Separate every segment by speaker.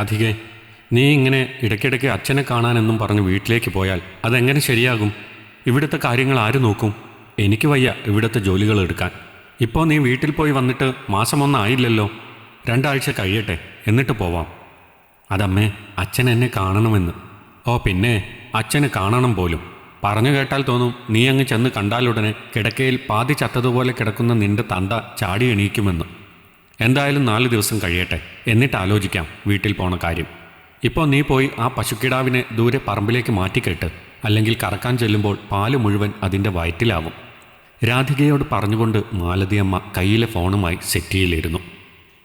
Speaker 1: രാധികെ നീ ഇങ്ങനെ ഇടയ്ക്കിടയ്ക്ക് അച്ഛനെ കാണാനെന്നും പറഞ്ഞ് വീട്ടിലേക്ക് പോയാൽ അതെങ്ങനെ ശരിയാകും? ഇവിടുത്തെ കാര്യങ്ങൾ ആര് നോക്കും? എനിക്ക് വയ്യ ഇവിടുത്തെ ജോലികൾ എടുക്കാൻ. ഇപ്പോൾ നീ വീട്ടിൽ പോയി വന്നിട്ട് മാസമൊന്നായില്ലല്ലോ. രണ്ടാഴ്ച കഴിയട്ടെ എന്നിട്ട് പോവാം. അതമ്മേ അച്ഛൻ എന്നെ കാണണമെന്ന്. ഓ പിന്നെ അച്ഛന് കാണണം പോലും. പറഞ്ഞു കേട്ടാൽ തോന്നും നീ അങ്ങ് ചെന്ന് കണ്ടാലുടനെ കിടക്കയിൽ പാതി ചത്തതുപോലെ കിടക്കുന്ന നിന്റെ തണ്ട ചാടി എണീക്കുമെന്ന്. എന്തായാലും നാല് ദിവസം കഴിയട്ടെ. എന്നിട്ട് ആലോചിക്കാം വീട്ടിൽ പോണ കാര്യം. ഇപ്പോൾ നീ പോയി ആ പശുക്കിടാവിനെ ദൂരെ പറമ്പിലേക്ക് മാറ്റിക്കെട്ട്. അല്ലെങ്കിൽ കറക്കാൻ ചെല്ലുമ്പോൾ പാൽ മുഴുവൻ അതിന്റെ വയറ്റിലാവും. രാധികയോട് പറഞ്ഞുകൊണ്ട് മാലതിയമ്മ കയ്യിലെ ഫോണുമായി സെറ്റിയിലിരുന്നു.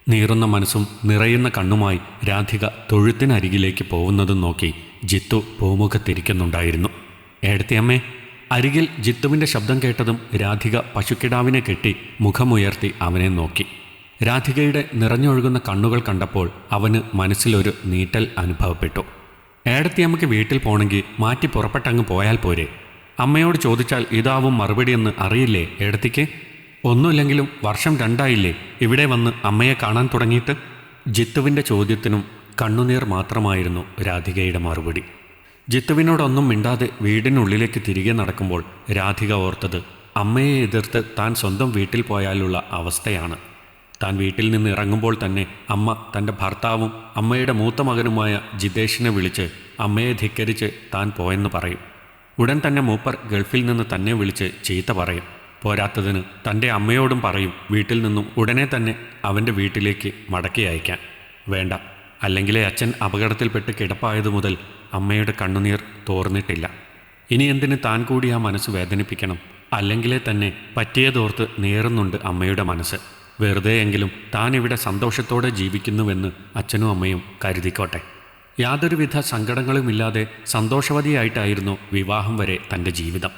Speaker 1: നീറുന്ന മനസ്സും നിറയുന്ന കണ്ണുമായി രാധിക തൊഴുത്തിനരികിലേക്ക് പോകുന്നതും നോക്കി ജിത്തു പൂമുഖത്തിരിക്കുന്നുണ്ടായിരുന്നു. ഏടത്തിയമ്മേ അരികിൽ ജിത്തുവിന്റെ ശബ്ദം കേട്ടതും രാധിക പശുക്കിടാവിനെ കെട്ടി മുഖമുയർത്തി അവനെ നോക്കി. രാധികയുടെ നിറഞ്ഞൊഴുകുന്ന കണ്ണുകൾ കണ്ടപ്പോൾ അവന് മനസ്സിലൊരു നീട്ടൽ അനുഭവപ്പെട്ടു. ഏടത്തിയമ്മയ്ക്ക് വീട്ടിൽ പോണെങ്കിൽ മാറ്റി പുറപ്പെട്ടങ്ങ് പോയാൽ പോരെ? അമ്മയോട് ചോദിച്ചാൽ ഇതാവും മറുപടിയെന്ന് അറിയില്ലേ ഏടത്തിക്ക്? ഒന്നുമില്ലെങ്കിലും വർഷം രണ്ടായില്ലേ ഇവിടെ വന്ന് അമ്മയെ കാണാൻ തുടങ്ങിയിട്ട്? ജിത്തുവിന്റെ ചോദ്യത്തിനും കണ്ണുനീർ മാത്രമായിരുന്നു രാധികയുടെ മറുപടി. ജിത്തുവിനോടൊന്നും മിണ്ടാതെ വീടിനുള്ളിലേക്ക് തിരികെ നടക്കുമ്പോൾ രാധിക ഓർത്തത് അമ്മയെ എതിർത്ത് താൻ സ്വന്തം വീട്ടിൽ പോയാലുള്ള അവസ്ഥയാണ്. താൻ വീട്ടിൽ നിന്ന് ഇറങ്ങുമ്പോൾ തന്നെ അമ്മ തന്റെ ഭർത്താവും അമ്മയുടെ മൂത്ത മകനുമായ ജിതേഷിനെ വിളിച്ച് അമ്മയെ ധിക്കരിച്ച് താൻ പോയെന്ന് പറയും. ഉടൻ തന്നെ മൂപ്പർ ഗൾഫിൽ നിന്ന് തന്നെ വിളിച്ച് ചീത്ത പറയും. പോരാത്തതിന് തന്റെ അമ്മയോടും പറയും വീട്ടിൽ നിന്നും ഉടനെ തന്നെ അവന്റെ വീട്ടിലേക്ക് മടക്കി അയക്കാൻ. വേണ്ട. അല്ലെങ്കിലേ അച്ഛൻ അപകടത്തിൽപ്പെട്ട് കിടപ്പായതു മുതൽ അമ്മയുടെ കണ്ണുനീർ തോർന്നിട്ടില്ല. ഇനി എന്തിന് താൻ കൂടി ആ മനസ്സ് വേദനിപ്പിക്കണം? അല്ലെങ്കിലേ തന്നെ പറ്റിയതോർത്ത് നേറുന്നുണ്ട് അമ്മയുടെ മനസ്സ്. വെറുതെയെങ്കിലും താൻ ഇവിടെ സന്തോഷത്തോടെ ജീവിക്കുന്നുവെന്ന് അച്ഛനും അമ്മയും കരുതിക്കോട്ടെ. യാതൊരുവിധ സങ്കടങ്ങളുമില്ലാതെ സന്തോഷവതിയായിട്ടായിരുന്നു വിവാഹം വരെ തന്റെ ജീവിതം.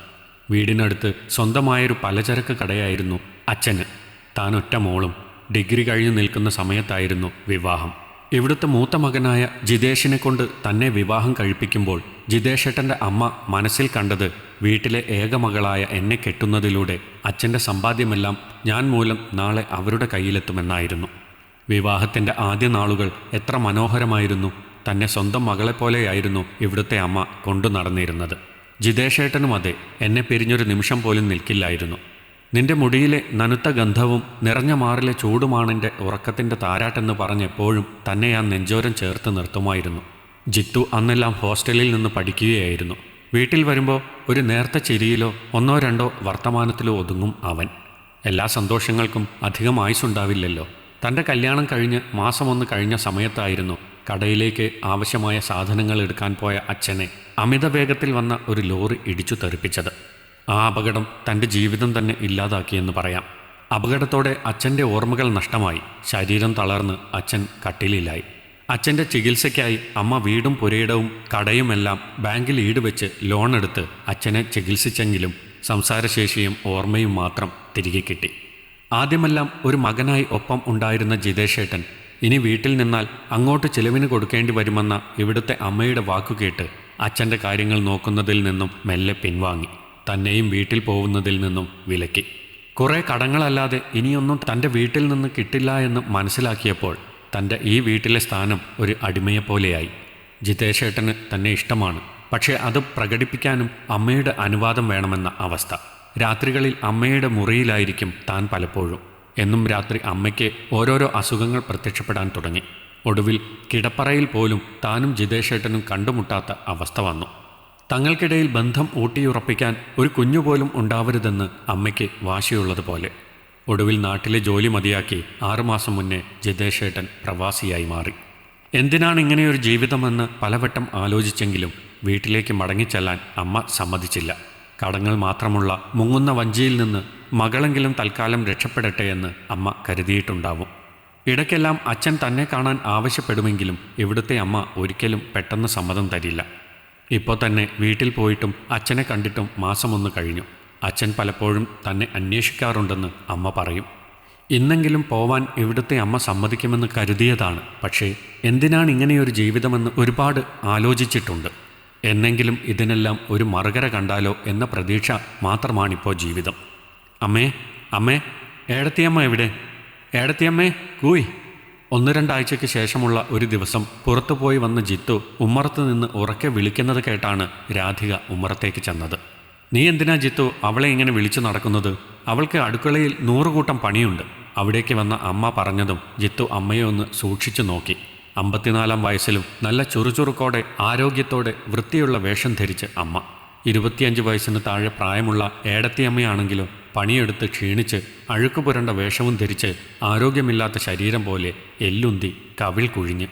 Speaker 1: വീടിനടുത്ത് സ്വന്തമായൊരു പലചരക്ക് കടയായിരുന്നു അച്ഛന്. താൻ ഒറ്റ മോളും ഡിഗ്രി കഴിഞ്ഞു നിൽക്കുന്ന സമയത്തായിരുന്നു വിവാഹം. ഇവിടുത്തെ മൂത്ത മകനായ ജിതേഷിനെ കൊണ്ട് തന്നെ വിവാഹം കഴിപ്പിക്കുമ്പോൾ ജിതേഷേട്ടന്റെ അമ്മ മനസ്സിൽ കണ്ടത് വീട്ടിലെ ഏകമകളായ എന്നെ കെട്ടുന്നതിലൂടെ അച്ഛന്റെ സമ്പാദ്യമെല്ലാം ഞാൻ മൂലം നാളെ അവരുടെ കയ്യിലെത്തുമെന്നായിരുന്നു. വിവാഹത്തിന്റെ ആദ്യ നാളുകൾ എത്ര മനോഹരമായിരുന്നു. തന്നെ സ്വന്തം മകളെപ്പോലെയായിരുന്നു ഇവിടുത്തെ അമ്മ കൊണ്ടു നടന്നിരുന്നത്. ജിതേഷേട്ടനും അതെ എന്നെ പിരിഞ്ഞൊരു നിമിഷം പോലും നിൽക്കില്ലായിരുന്നു. നിന്റെ മുടിയിലെ നനുത്ത ഗന്ധവും നിറഞ്ഞ മാറിലെ ചൂടുമാണെന്റെ ഉറക്കത്തിന്റെ താരാട്ടെന്ന് പറഞ്ഞെപ്പോഴും തന്നെ ഞാൻ നെഞ്ചോരം ചേർത്ത് നിർത്തുമായിരുന്നു. ജിത്തു അന്നെല്ലാം ഹോസ്റ്റലിൽ നിന്ന് പഠിക്കുകയായിരുന്നു. വീട്ടിൽ വരുമ്പോൾ ഒരു നേർത്ത ചിരിയിലോ ഒന്നോ രണ്ടോ വർത്തമാനത്തിലോ ഒതുങ്ങും അവൻ. എല്ലാ സന്തോഷങ്ങൾക്കും അധികം ആയുസുണ്ടാവില്ലല്ലോ. തന്റെ കല്യാണം കഴിഞ്ഞ് മാസമൊന്ന് കഴിഞ്ഞ സമയത്തായിരുന്നു കടയിലേക്ക് ആവശ്യമായ സാധനങ്ങൾ എടുക്കാൻ പോയ അച്ഛനെ അമിത വേഗത്തിൽ വന്ന ഒരു ലോറി ഇടിച്ചു തെറിപ്പിച്ചത്. ആ അപകടം തന്റെ ജീവിതം തന്നെ ഇല്ലാതാക്കിയെന്ന് പറയാം. അപകടത്തോടെ അച്ഛന്റെ ഓർമ്മകൾ നഷ്ടമായി. ശരീരം തളർന്ന് അച്ഛൻ കട്ടിലിലായി. അച്ഛന്റെ ചികിത്സയ്ക്കായി അമ്മ വീടും പുരയിടവും കടയുമെല്ലാം ബാങ്കിൽ ഈട് വെച്ച് ലോൺ എടുത്ത് അച്ഛനെ ചികിത്സിച്ചെങ്കിലും സംസാരശേഷിയും ഓർമ്മയും മാത്രം തിരികെ കിട്ടി. ആദ്യമെല്ലാം ഒരു മകനായി ഒപ്പം ഉണ്ടായിരുന്ന ജിതേഷേട്ടൻ ഇനി വീട്ടിൽ നിന്നാൽ അങ്ങോട്ട് ചിലവിന് കൊടുക്കേണ്ടി വരുമെന്ന ഇവിടുത്തെ അമ്മയുടെ വാക്കുകേട്ട് അച്ഛന്റെ കാര്യങ്ങൾ നോക്കുന്നതിൽ നിന്നും മെല്ലെ പിൻവാങ്ങി. തന്നെയും വീട്ടിൽ പോകുന്നതിൽ നിന്നും വിലക്കി. കുറേ കടങ്ങളല്ലാതെ ഇനിയൊന്നും തന്റെ വീട്ടിൽ നിന്ന് കിട്ടില്ല എന്ന് മനസ്സിലാക്കിയപ്പോൾ തന്റെ ഈ വീട്ടിലെ സ്ഥാനം ഒരു അടിമയെപ്പോലെയായി ജിതേഷേട്ടന് തന്നെ ഇഷ്ടമാണ്. പക്ഷേ അത് പ്രകടിപ്പിക്കാനും അമ്മയുടെ അനുവാദം വേണമെന്ന അവസ്ഥ. രാത്രികളിൽ അമ്മയുടെ മുറിയിലായിരിക്കും താൻ പലപ്പോഴും. എന്നും രാത്രി അമ്മയ്ക്ക് ഓരോരോ അസുഖങ്ങൾ പ്രത്യക്ഷപ്പെടാൻ തുടങ്ങി. ഒടുവിൽ കിടപ്പറയിൽ പോലും താനും ജിതേഷേട്ടനും കണ്ടുമുട്ടാത്ത അവസ്ഥ വന്നു. തങ്ങൾക്കിടയിൽ ബന്ധം ഊട്ടിയുറപ്പിക്കാൻ ഒരു കുഞ്ഞുപോലും ഉണ്ടാവരുതെന്ന് അമ്മയ്ക്ക് വാശിയുള്ളതുപോലെ. ഒടുവിൽ നാട്ടിലെ ജോലി മതിയാക്കി ആറുമാസം മുന്നേ ജിതേഷേട്ടൻ പ്രവാസിയായി മാറി. എന്തിനാണ് ഇങ്ങനെയൊരു ജീവിതമെന്ന് പലവട്ടം ആലോചിച്ചെങ്കിലും വീട്ടിലേക്ക് മടങ്ങിച്ചെല്ലാൻ അമ്മ സമ്മതിച്ചില്ല. കടങ്ങൾ മാത്രമുള്ള മുങ്ങുന്ന വഞ്ചിയിൽ നിന്ന് മകളെങ്കിലും തൽക്കാലം രക്ഷപ്പെടട്ടെ എന്ന് അമ്മ കരുതിയിട്ടുണ്ടാവും. ഇടയ്ക്കെല്ലാം അച്ഛൻ തന്നെ കാണാൻ ആവശ്യപ്പെടുമെങ്കിലും ഇവിടുത്തെ അമ്മ ഒരിക്കലും പെട്ടെന്ന് സമ്മതം തരില്ല. ഇപ്പോൾ തന്നെ വീട്ടിൽ പോയിട്ടും അച്ഛനെ കണ്ടിട്ടും മാസമൊന്ന് കഴിഞ്ഞു. അച്ഛൻ പലപ്പോഴും തന്നെ അന്വേഷിക്കാറുണ്ടെന്ന് അമ്മ പറയും. ഇന്നെങ്കിലും പോവാൻ ഇവിടുത്തെ അമ്മ സമ്മതിക്കുമെന്ന് കരുതിയതാണ്. പക്ഷേ എന്തിനാണ് ഇങ്ങനെയൊരു ജീവിതമെന്ന് ഒരുപാട് ആലോചിച്ചിട്ടുണ്ട്. എന്നെങ്കിലും ഇതിനെല്ലാം ഒരു മറുകര കണ്ടാലോ എന്ന പ്രതീക്ഷ മാത്രമാണിപ്പോൾ ജീവിതം. അമ്മേ അമ്മേ ഏടത്തിയമ്മ എവിടെ? ഏടത്തിയമ്മേ കൂയ്. ഒന്ന് രണ്ടാഴ്ചയ്ക്ക് ശേഷമുള്ള ഒരു ദിവസം പുറത്തുപോയി വന്ന ജിത്തു ഉമ്മറത്ത് നിന്ന് ഉറക്കെ വിളിക്കുന്നത് കേട്ടാണ് രാധിക ഉമ്മറത്തേക്ക് ചെന്നത്. നീ എന്തിനാ ജിത്തു അവളെ ഇങ്ങനെ വിളിച്ചു നടക്കുന്നത്? അവൾക്ക് അടുക്കളയിൽ നൂറുകൂട്ടം പണിയുണ്ട്. അവിടേക്ക് വന്ന അമ്മ പറഞ്ഞതും ജിത്തു അമ്മയെ ഒന്ന് സൂക്ഷിച്ചു നോക്കി. അമ്പത്തിനാലാം വയസ്സിലും നല്ല ചുറുചുറുക്കോടെ ആരോഗ്യത്തോടെ വൃത്തിയുള്ള വേഷം ധരിച്ച് അമ്മ. ഇരുപത്തിയഞ്ച് വയസ്സിന് താഴെ പ്രായമുള്ള ഏടത്തിയമ്മയാണെങ്കിലോ പണിയെടുത്ത് ക്ഷീണിച്ച് അഴുക്ക് പുരണ്ട വേഷവും ധരിച്ച് ആരോഗ്യമില്ലാത്ത ശരീരം പോലെ എല്ലുന്തി കവിൾ കുഴിഞ്ഞ്.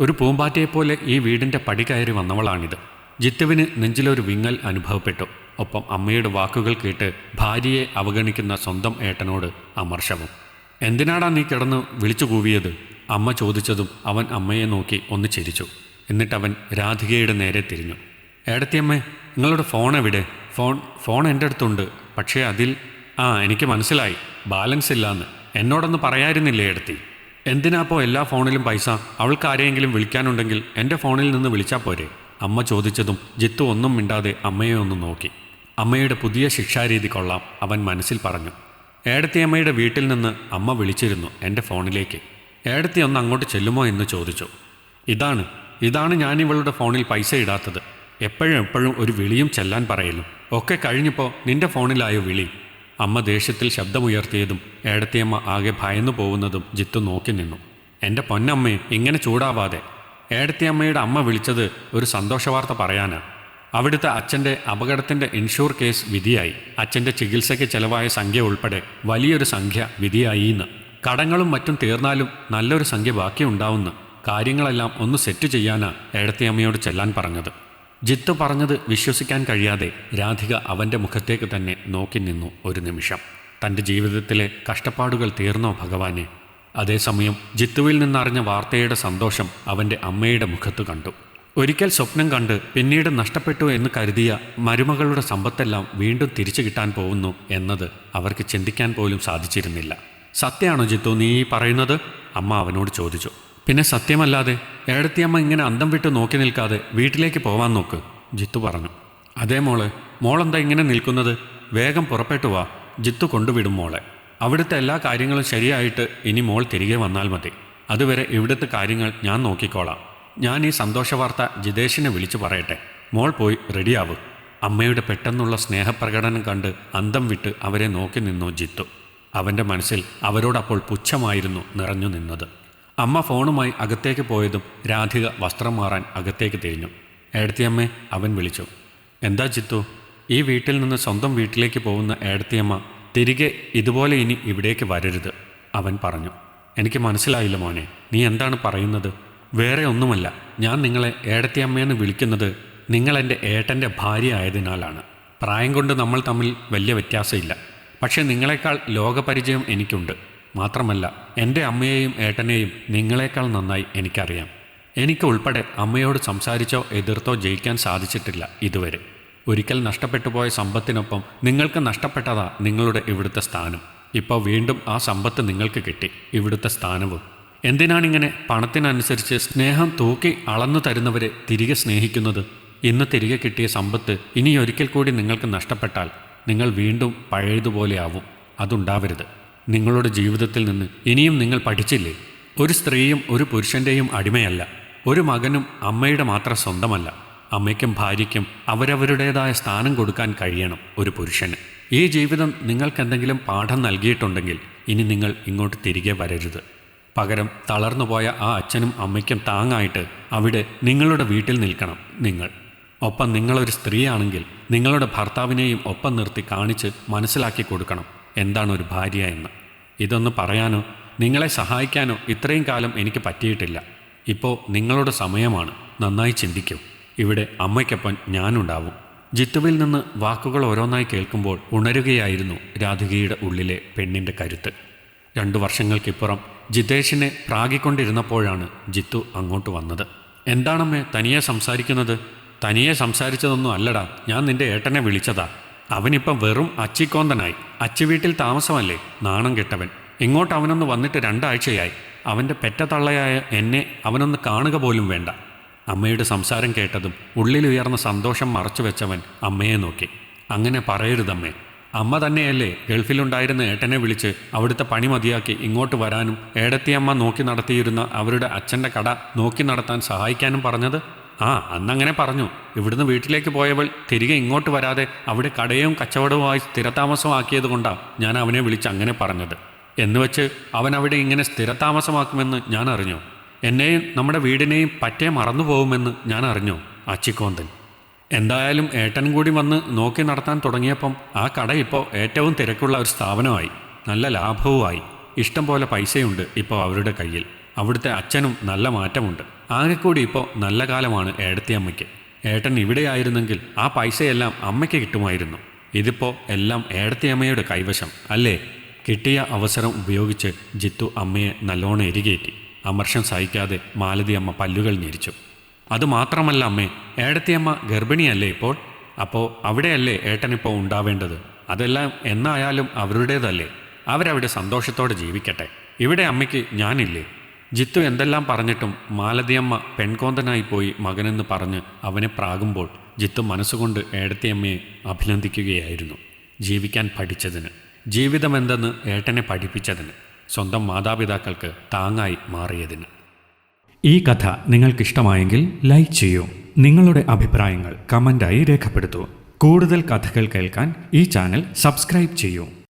Speaker 1: ഒരു പൂമ്പാറ്റയെപ്പോലെ ഈ വീടിന്റെ പടി കയറി വന്നവളാണിത്. ജിത്തുവിന് നെഞ്ചിലൊരു വിങ്ങൽ അനുഭവപ്പെട്ടു. ഒപ്പം അമ്മയുടെ വാക്കുകൾ കേട്ട് ഭാര്യയെ അവഗണിക്കുന്ന സ്വന്തം ഏട്ടനോട് അമർഷവും എന്തിനാടാ നീ കിടന്ന് വിളിച്ചു കൂവിയത്? അമ്മ ചോദിച്ചതും അവൻ അമ്മയെ നോക്കി ഒന്ന് ചിരിച്ചു. എന്നിട്ടവൻ രാധികയുടെ നേരെ തിരിഞ്ഞു. ഏടത്തിയമ്മേ നിങ്ങളുടെ ഫോൺ എവിടെ? ഫോൺ ഫോൺ എന്റെ അടുത്തുണ്ട്. പക്ഷേ അതിൽ ആ എനിക്ക് മനസ്സിലായി. ബാലൻസ് ഇല്ലാന്ന്. എന്നോടൊന്ന് പറയായിരുന്നില്ലേ എടുത്തി എന്തിനാപ്പോ എല്ലാ ഫോണിലും പൈസ? അവൾക്ക് ആരെയെങ്കിലും വിളിക്കാനുണ്ടെങ്കിൽ എന്റെ ഫോണിൽ നിന്ന് വിളിച്ചാൽ പോരെ? അമ്മ ചോദിച്ചതും ജിത്തു ഒന്നും മിണ്ടാതെ അമ്മയെ ഒന്ന് നോക്കി. അമ്മയുടെ പുതിയ ശിക്ഷാരീതി കൊള്ളാം അവൻ മനസ്സിൽ പറഞ്ഞു. ഏടത്തിയമ്മയുടെ വീട്ടിൽ നിന്ന് അമ്മ വിളിച്ചിരുന്നു എന്റെ ഫോണിലേക്ക്. ഏടത്തി ഒന്ന് അങ്ങോട്ട് ചെല്ലുമോ എന്ന് ചോദിച്ചു. ഇതാണ് ഇതാണ് ഞാൻ ഇവളുടെ ഫോണിൽ പൈസ ഇടാത്തത്. എപ്പോഴും എപ്പോഴും ഒരു വിളിയും ചെല്ലാൻ പറയലും. ഒക്കെ കഴിഞ്ഞപ്പോൾ നിന്റെ ഫോണിലായോ വിളി. അമ്മ ദേഷ്യത്തിൽ ശബ്ദമുയർത്തിയതും ഏടത്തിയമ്മ ആകെ ഭയന്നു പോകുന്നതും ജിത്തു നോക്കി നിന്നു. എന്റെ പൊന്നമ്മേ ഇങ്ങനെ ചൂടാവാതെ. ഏടത്തിയമ്മയുടെ അമ്മ വിളിച്ചത് ഒരു സന്തോഷവാർത്ത പറയാനാ. അവിടുത്തെ അച്ഛന്റെ അപകടത്തിന്റെ ഇൻഷൂർ കേസ് വിധിയായി. അച്ഛന്റെ ചികിത്സയ്ക്ക് ചെലവായ സംഖ്യ ഉൾപ്പെടെ വലിയൊരു സംഖ്യ വിധിയായി എന്ന് കടങ്ങളും മറ്റും തീർന്നാലും നല്ലൊരു സംഖ്യ ബാക്കിയുണ്ടാവുന്ന. കാര്യങ്ങളെല്ലാം ഒന്ന് സെറ്റ് ചെയ്യാനാണ് ഏടത്തി അമ്മയോട് ചെല്ലാൻ പറഞ്ഞത്. ജിത്തു പറഞ്ഞത് വിശ്വസിക്കാൻ കഴിയാതെ രാധിക അവന്റെ മുഖത്തേക്ക് തന്നെ നോക്കി നിന്നു ഒരു നിമിഷം. തന്റെ ജീവിതത്തിലെ കഷ്ടപ്പാടുകൾ തീർന്നോ ഭഗവാനെ? അതേസമയം ജിത്തുവിൽ നിന്നറിഞ്ഞ വാർത്തയുടെ സന്തോഷം അവന്റെ അമ്മയുടെ മുഖത്ത് കണ്ടു. ഒരിക്കൽ സ്വപ്നം കണ്ട് പിന്നീട് നഷ്ടപ്പെട്ടു എന്ന് കരുതിയ മരുമകളുടെ സമ്പത്തെല്ലാം വീണ്ടും തിരിച്ചു കിട്ടാൻ പോകുന്നു എന്നത് അവർക്ക് ചിന്തിക്കാൻ പോലും സാധിച്ചിരുന്നില്ല. സത്യമാണോ ജിത്തു നീ പറയുന്നത്? അമ്മ അവനോട് ചോദിച്ചു. പിന്നെ സത്യമല്ലാതെ ഏടത്തിയമ്മ ഇങ്ങനെ അന്തം വിട്ട് നോക്കി നിൽക്കാതെ വീട്ടിലേക്ക് പോവാൻ നോക്ക് ജിത്തു പറഞ്ഞു. അതേ മോളെ മോളെന്താ ഇങ്ങനെ നിൽക്കുന്നത്? വേഗം പുറപ്പെട്ടു വാ ജിത്തു കൊണ്ടുവിടും മോളെ. അവിടുത്തെ എല്ലാ കാര്യങ്ങളും ശരിയായിട്ട് ഇനി മോൾ തിരികെ വന്നാൽ മതി. അതുവരെ ഇവിടുത്തെ കാര്യങ്ങൾ ഞാൻ നോക്കിക്കോളാം. ഞാൻ ഈ സന്തോഷവാർത്ത ജിതേഷിനെ വിളിച്ചു പറയട്ടെ. മോൾ പോയി റെഡിയാവും. അമ്മയുടെ പെട്ടെന്നുള്ള സ്നേഹപ്രകടനം കണ്ട് അന്തം വിട്ട് അവരെ നോക്കി നിന്നു ജിത്തു. അവന്റെ മനസ്സിൽ അവരോടപ്പോൾ പുച്ഛമായിരുന്നു നിറഞ്ഞു നിന്നത്. അമ്മ ഫോണുമായി അകത്തേക്ക് പോയതും രാധിക വസ്ത്രം മാറാൻ അകത്തേക്ക് തിരിഞ്ഞു. ഏടത്തിയമ്മേ അവൻ വിളിച്ചു. എന്താ ചിത്തു ഈ വീട്ടിൽ നിന്ന് സ്വന്തം വീട്ടിലേക്ക് പോകുന്ന ഏടത്തിയമ്മ തിരികെ ഇതുപോലെ ഇനി ഇവിടേക്ക് വരരുത് അവൻ പറഞ്ഞു. എനിക്ക് മനസ്സിലായില്ല മോനെ നീ എന്താണ് പറയുന്നത്? വേറെ ഒന്നുമല്ല ഞാൻ നിങ്ങളെ ഏടത്തിയമ്മയെന്ന് വിളിക്കുന്നത് നിങ്ങളെന്റെ ഏട്ടന്റെ ഭാര്യ ആയതിനാലാണ്. പ്രായം കൊണ്ട് നമ്മൾ തമ്മിൽ വലിയ വ്യത്യാസമില്ല. പക്ഷേ നിങ്ങളെക്കാൾ ലോകപരിചയം എനിക്കുണ്ട്. മാത്രമല്ല എന്റെ അമ്മയെയും ഏട്ടനെയും നിങ്ങളെക്കാൾ നന്നായി എനിക്കറിയാം. എനിക്ക് ഉൾപ്പെടെ അമ്മയോട് സംസാരിച്ചോ എതിർത്തോ ജയിക്കാൻ സാധിച്ചിട്ടില്ല ഇതുവരെ. ഒരിക്കൽ നഷ്ടപ്പെട്ടു പോയ സമ്പത്തിനൊപ്പം നിങ്ങൾക്ക് നഷ്ടപ്പെട്ടതാ നിങ്ങളുടെ ഇവിടുത്തെ സ്ഥാനം. ഇപ്പോൾ വീണ്ടും ആ സമ്പത്ത് നിങ്ങൾക്ക് കിട്ടി ഇവിടുത്തെ സ്ഥാനവും. എന്തിനാണിങ്ങനെ പണത്തിനനുസരിച്ച് സ്നേഹം തൂക്കി അളന്നു തരുന്നവരെ തിരികെ സ്നേഹിക്കുന്നത്? ഇന്ന് തിരികെ കിട്ടിയ സമ്പത്ത് ഇനി ഒരിക്കൽ കൂടി നിങ്ങൾക്ക് നഷ്ടപ്പെട്ടാൽ നിങ്ങൾ വീണ്ടും പഴയതുപോലെയാവും. അതുണ്ടാവരുത്. നിങ്ങളുടെ ജീവിതത്തിൽ നിന്ന് ഇനിയും നിങ്ങൾ പഠിച്ചില്ലേ? ഒരു സ്ത്രീയും ഒരു പുരുഷന്റെയും അടിമയല്ല. ഒരു മകനും അമ്മയുടെ മാത്രം സ്വന്തമല്ല. അമ്മയ്ക്കും ഭാര്യയ്ക്കും അവരവരുടേതായ സ്ഥാനം കൊടുക്കാൻ കഴിയണം ഒരു പുരുഷന്. ഈ ജീവിതം നിങ്ങൾക്കെന്തെങ്കിലും പാഠം നൽകിയിട്ടുണ്ടെങ്കിൽ ഇനി നിങ്ങൾ ഇങ്ങോട്ട് തിരികെ വരരുത്. പകരം തളർന്നുപോയ ആ അച്ഛനും അമ്മയ്ക്കും താങ്ങായിട്ട് അവിടെ നിങ്ങളുടെ വീട്ടിൽ നിൽക്കണം നിങ്ങൾ. ഒപ്പം നിങ്ങളൊരു സ്ത്രീയാണെങ്കിൽ നിങ്ങളുടെ ഭർത്താവിനെയും ഒപ്പം നിർത്തി കാണിച്ച് മനസ്സിലാക്കി കൊടുക്കണം എന്താണ് ഒരു ഭാര്യ എന്ന്. ഇതൊന്ന് പറയാനോ? നിങ്ങളെ സഹായിക്കാനോ? ഇത്രയും കാലം എനിക്ക് പറ്റിയിട്ടില്ല. ഇപ്പോൾ നിങ്ങളുടെ സമയമാണ്. നന്നായി ചിന്തിക്കൂ. ഇവിടെ അമ്മയ്ക്കൊപ്പം ഞാനുണ്ടാവും. ജിത്തുവിൽ നിന്ന് വാക്കുകൾ ഓരോന്നായി കേൾക്കുമ്പോൾ ഉണരുകയായിരുന്നു രാധികയുടെ ഉള്ളിലെ പെണ്ണിന്റെ കരുത്ത്. രണ്ടു വർഷങ്ങൾക്കിപ്പുറം ജിതേഷിനെ പ്രാഗിക്കൊണ്ടിരുന്നപ്പോഴാണ് ജിത്തു അങ്ങോട്ട് വന്നത്. എന്താണമ്മേ തനിയെ സംസാരിക്കുന്നത്? തനിയെ സംസാരിച്ചതൊന്നും അല്ലടാ ഞാൻ നിന്റെ ഏട്ടനെ വിളിച്ചതാ. അവനിപ്പം വെറും അച്ചിക്കോന്തനായി. അച്ചി വീട്ടിൽ താമസമല്ലേ? നാണം കെട്ടവൻ. ഇങ്ങോട്ട് അവനൊന്ന് വന്നിട്ട് രണ്ടാഴ്ചയായി. അവന്റെ പെറ്റ തള്ളയായ എന്നെ അവനൊന്ന് കാണുക പോലും വേണ്ട. അമ്മയുടെ സംസാരം കേട്ടതും ഉള്ളിലുയർന്ന സന്തോഷം മറച്ചു വെച്ചവൻ അമ്മയെ നോക്കി. അങ്ങനെ പറയരുതമ്മേ. അമ്മ തന്നെയല്ലേ ഗൾഫിലുണ്ടായിരുന്ന ഏട്ടനെ വിളിച്ച് അവിടുത്തെ പണി മതിയാക്കി ഇങ്ങോട്ട് വരാനും ഏടത്തിയമ്മ നോക്കി നടത്തിയിരുന്ന അവരുടെ അച്ഛന്റെ കട നോക്കി നടത്താൻ സഹായിക്കാനും പറഞ്ഞത്? ആ അന്നങ്ങനെ പറഞ്ഞു. ഇവിടുന്ന് വീട്ടിലേക്ക് പോയവൾ തിരികെ ഇങ്ങോട്ട് വരാതെ അവിടെ കടയും കച്ചവടവുമായി സ്ഥിരതാമസമാക്കിയത് കൊണ്ടാണ് ഞാൻ അവനെ വിളിച്ച് അങ്ങനെ പറഞ്ഞത്. എന്നുവെച്ച് അവൻ അവിടെ ഇങ്ങനെ സ്ഥിരതാമസമാക്കുമെന്ന് ഞാൻ അറിഞ്ഞു. എന്നെയും നമ്മുടെ വീടിനെയും പറ്റേ മറന്നു പോകുമെന്ന് ഞാൻ അറിഞ്ഞു അച്ചിക്കോന്തൻ. എന്തായാലും ഏട്ടൻ കൂടി വന്ന് നോക്കി നടത്താൻ തുടങ്ങിയപ്പം ആ കട ഇപ്പോൾ ഏറ്റവും തിരക്കുള്ള ഒരു സ്ഥാപനമായി നല്ല ലാഭവുമായി. ഇഷ്ടം പോലെ പൈസയുണ്ട് ഇപ്പോൾ അവരുടെ കയ്യിൽ. അവിടുത്തെ അച്ഛനും നല്ല മാറ്റമുണ്ട്. ആകെക്കൂടി ഇപ്പോൾ നല്ല കാലമാണ് ഏടത്തിയമ്മയ്ക്ക് ഏട്ടൻ ഇവിടെയായിരുന്നെങ്കിൽ ആ പൈസയെല്ലാം അമ്മയ്ക്ക് കിട്ടുമായിരുന്നു. ഇതിപ്പോൾ എല്ലാം ഏടത്തിയമ്മയുടെ കൈവശം അല്ലേ? കിട്ടിയ അവസരം ഉപയോഗിച്ച് ജിത്തു അമ്മയെ നല്ലോണം എരികേറ്റി. അമർഷം സഹിക്കാതെ മാലതി അമ്മ പല്ലുകൾ ഞെരിച്ചു. അതുമാത്രമല്ല അമ്മേ ഏടത്തിയമ്മ ഗർഭിണിയല്ലേ ഇപ്പോൾ? അപ്പോൾ അവിടെയല്ലേ ഏട്ടനിപ്പോൾ ഉണ്ടാവേണ്ടത്? അതെല്ലാം എന്നായാലും അവരുടേതല്ലേ? അവരവിടെ സന്തോഷത്തോടെ ജീവിക്കട്ടെ. ഇവിടെ അമ്മയ്ക്ക് ഞാനില്ലേ? ജിത്തു എന്തെല്ലാം പറഞ്ഞിട്ടും മാലതിയമ്മ പെൺകോന്തനായി പോയി മകനെന്ന് പറഞ്ഞ് അവനെ പ്രാകുമ്പോൾ ജിത്തു മനസ്സുകൊണ്ട് ഏടത്തിയമ്മയെ അഭിനന്ദിക്കുകയായിരുന്നു. ജീവിക്കാൻ പഠിച്ചതിന്. ജീവിതമെന്തെന്ന് ഏട്ടനെ പഠിപ്പിച്ചതിന്. സ്വന്തം മാതാപിതാക്കൾക്ക് താങ്ങായി മാറിയതിന്. ഈ കഥ നിങ്ങൾക്കിഷ്ടമായെങ്കിൽ ലൈക്ക് ചെയ്യൂ. നിങ്ങളുടെ അഭിപ്രായങ്ങൾ കമന്റായി രേഖപ്പെടുത്തൂ. കൂടുതൽ കഥകൾ കേൾക്കാൻ ഈ ചാനൽ സബ്സ്ക്രൈബ് ചെയ്യൂ.